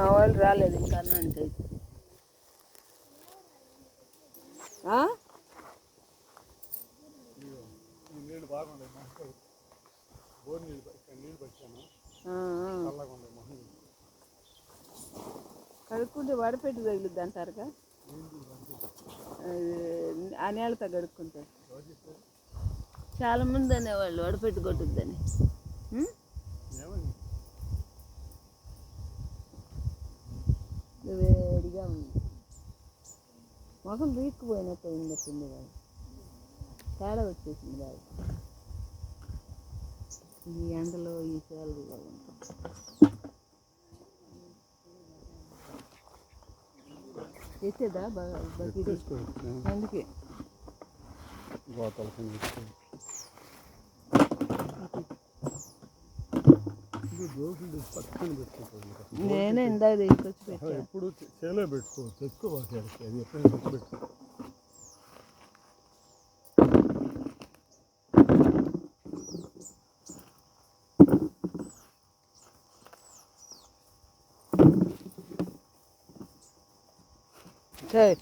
మా వాళ్ళు రాలేదు ఇంకా అన్న అంటే. కడుక్కుంటే వడపెట్టి తగిలిద్ది అంటారుగా? అది ఆ నేలతో కడుక్కుంటారు చాలా మంది అనేవాళ్ళు వడపెట్టి కొట్టుద్దని. వేడిగా ఉంది. మొఖం వీక్కుపోయినట్టు ఉన్నట్టుంది కాదు తేడా వచ్చేసింది కాదు ఈ ఎండలో ఈ కూడా ఉంటాం తీసుకోవచ్చు అందుకే గోతల కింద తీసుకో. ఇది దోశలు పక్కన పెట్టుకోవాలి నేనే ఇందాక తీసుకొచ్చి ఎప్పుడు చేలో పెట్టుకో తెచ్చుకో వాటికి అది ఎప్పుడైనా పెట్టుకో చాయ్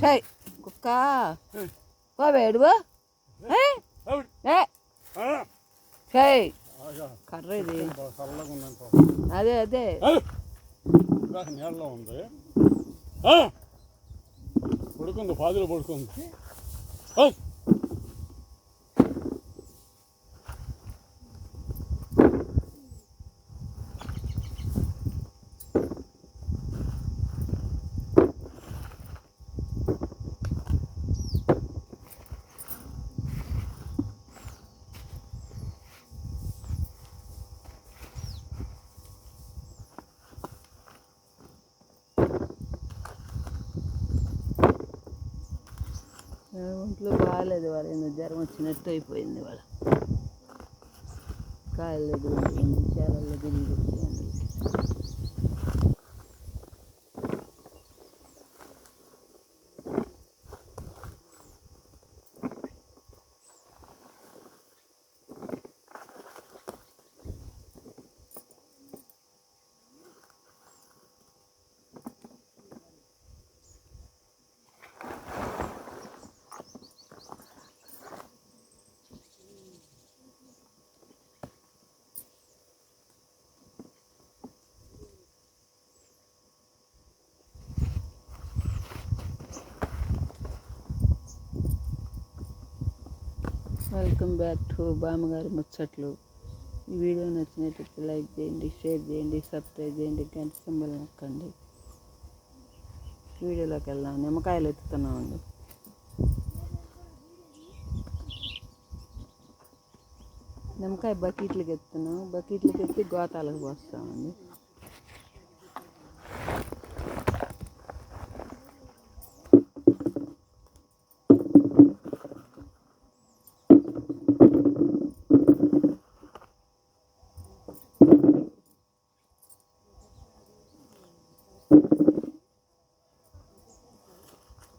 చాయ్ కుక్క. ఆ! చాయ్. కర్ర ఇది అదే అదే. నీళ్ళలో ఉంది! పడుకుంది పాదిలో పడుకుంది. ఒంట్లో బాగాలేదు వాళ్ళ ఏదో జ్వరం వచ్చినట్టు అయిపోయింది వాళ్ళ. కాళ్ళు దగ్గర ఉంటుంది చాలలో వెల్కమ్ బ్యాక్ టు బామ్మగారి ముచ్చట్లు ఈ వీడియో నచ్చినట్లయితే లైక్ చేయండి షేర్ చేయండి సబ్స్క్రైబ్ చేయండి గంట సింబల్ నొక్కండి. వీడియోలోకి వెళ్దాం. నిమ్మకాయలు ఎత్తుతున్నామండి. నిమ్మకాయ బకెట్లకి ఎత్తున్నాం బకెట్లకి ఎత్తి గోతాలకు పోస్తామండి.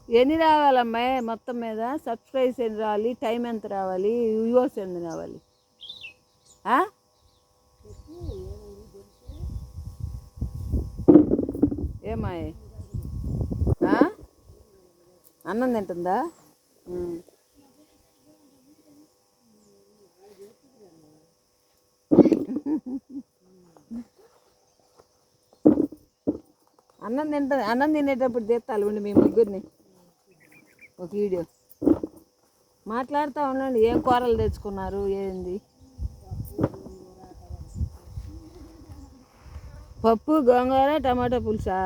ఎన్ని రావాలమ్మా? మొత్తం మీద సబ్స్క్రైబ్స్ ఎన్ని రావాలి? టైం ఎంత రావాలి? వ్యూవర్స్ ఎన్ని రావాలి? ఏమాయి? అన్నం తింటుందా? అన్నం తింట అన్నం తినేటప్పుడు తీస్తాను ఉండి మీ ముగ్గురిని. ఒక వీడియో. మాట్లాడుతూ ఉండండి ఏం కూరలు తెచ్చుకున్నారు ఏంది? పప్పు గోంగూర టమాటా పులుసా?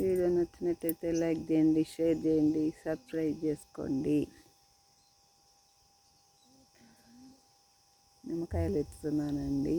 వీడియో నచ్చినట్టయితే లైక్ చేయండి షేర్ చేయండి సబ్స్క్రైబ్ చేసుకోండి. నిమ్మకాయలు ఎత్తుతున్నానండి.